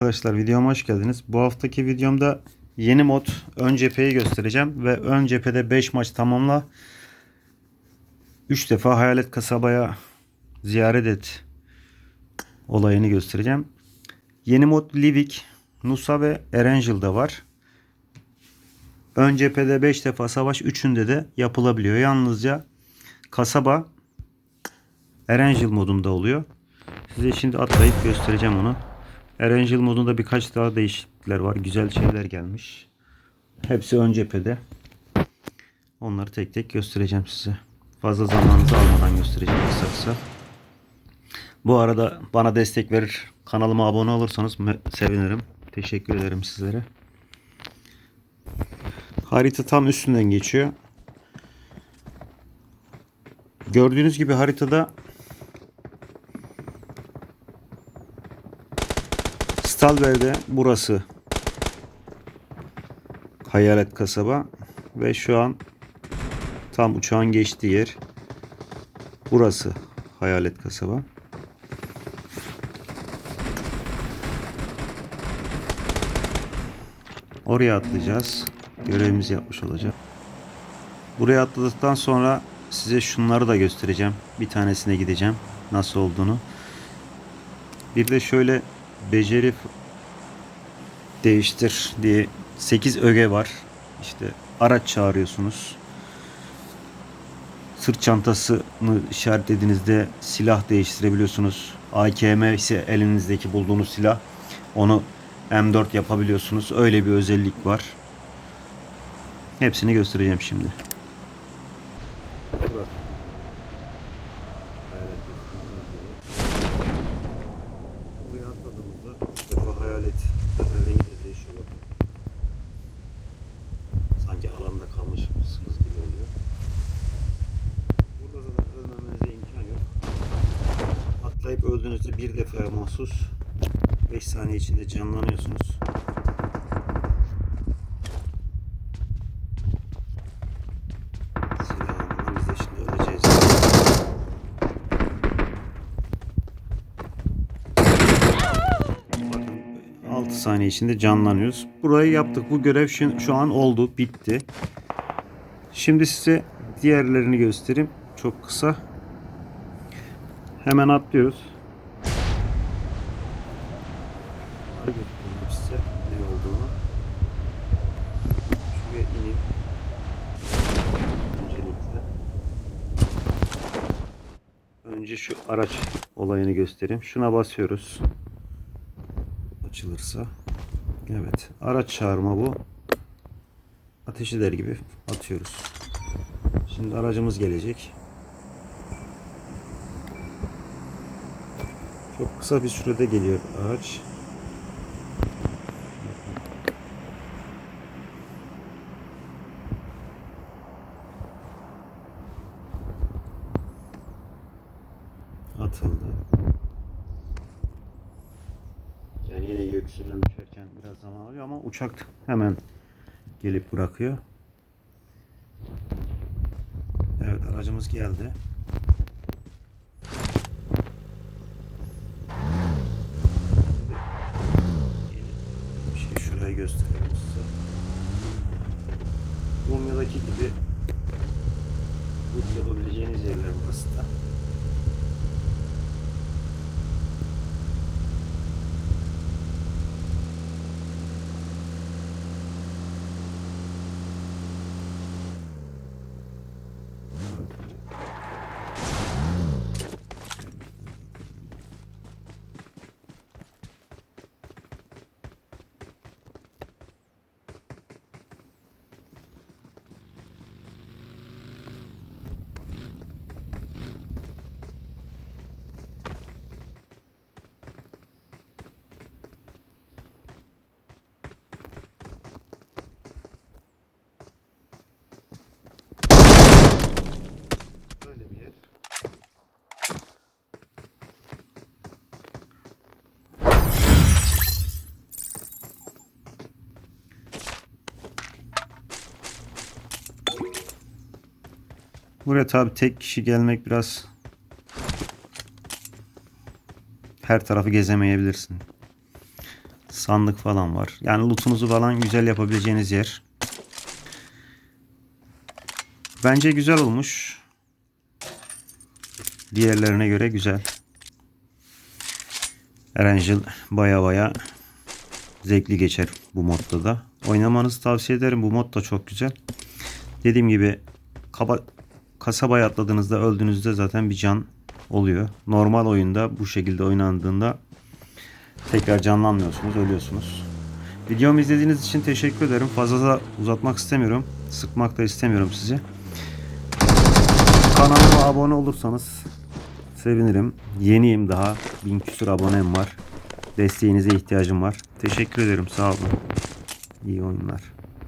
Arkadaşlar videoma hoş geldiniz. Bu haftaki videomda yeni mod ön cepheyi göstereceğim ve ön cephede 5 maç tamamla 3 defa hayalet kasabaya ziyaret et olayını göstereceğim. Yeni mod Livik, Nusa ve Erangel'da var. Ön cephede 5 defa savaş 3'ünde de yapılabiliyor. Yalnızca kasaba Erangel modunda oluyor. Size şimdi atlayıp göstereceğim onu. Erangel modunda birkaç daha değişiklikler var. Güzel şeyler gelmiş. Hepsi ön cephede. Onları tek tek göstereceğim size. Fazla zamanınızı almadan göstereceğim kısa kısa. Bu arada bana destek verir, kanalıma abone olursanız sevinirim. Teşekkür ederim sizlere. Harita tam üstünden geçiyor. Gördüğünüz gibi haritada Stalber'de burası Hayalet kasaba ve şu an tam uçağın geçtiği yer burası Hayalet kasaba. Oraya atlayacağız. Görevimizi yapmış olacağız. Buraya atladıktan sonra size şunları da göstereceğim. Bir tanesine gideceğim. Nasıl olduğunu. Bir de şöyle beceri değiştir diye 8 öge var. İşte araç çağırıyorsunuz. Sırt çantasını işaretlediğinizde silah değiştirebiliyorsunuz. AKM ise elinizdeki bulduğunuz silah. Onu M4 yapabiliyorsunuz. Öyle bir özellik var. Hepsini göstereceğim şimdi. Buraya Atlayıp öldüğünüzde bir defa mahsus 5 saniye içinde canlanıyorsunuz. Silah almadan biz de şimdi öleceğiz. Bakın 6 saniye içinde canlanıyoruz. Burayı yaptık. Bu görev şu an oldu. Bitti. Şimdi size diğerlerini göstereyim. Çok kısa. Hemen atlıyoruz. Önce şu araç olayını göstereyim. Şuna basıyoruz açılırsa. Evet. Araç çağırma bu. Ateş eder gibi atıyoruz. Şimdi aracımız gelecek. Çok kısa bir sürede geliyor araç. Atıldı. Yani yine gökyüzünden düşerken biraz zaman alıyor ama uçak hemen gelip bırakıyor. Evet aracımız geldi. Bir şey şurayı göstereyim size. Mumya'daki gibi yapabileceğiniz yerler burası da. Böyle bir yer. Buraya tabi tek kişi gelmek biraz her tarafı gezemeyebilirsin. Sandık falan var. Yani lootunuzu falan güzel yapabileceğiniz yer. Bence güzel olmuş. Diğerlerine göre güzel. Erangel baya baya zevkli geçer bu modda da. Oynamanızı tavsiye ederim. Bu mod da çok güzel. Dediğim gibi kaba, kasabaya atladığınızda öldüğünüzde zaten bir can oluyor. Normal oyunda bu şekilde oynandığında tekrar canlanmıyorsunuz, ölüyorsunuz. Videomu izlediğiniz için teşekkür ederim. Fazla da uzatmak istemiyorum. Sıkmak da istemiyorum sizi. Kanalıma abone olursanız sevinirim. Yeniyim daha. Bin küsur abonem var. Desteğinize ihtiyacım var. Teşekkür ederim. Sağ olun. İyi oyunlar.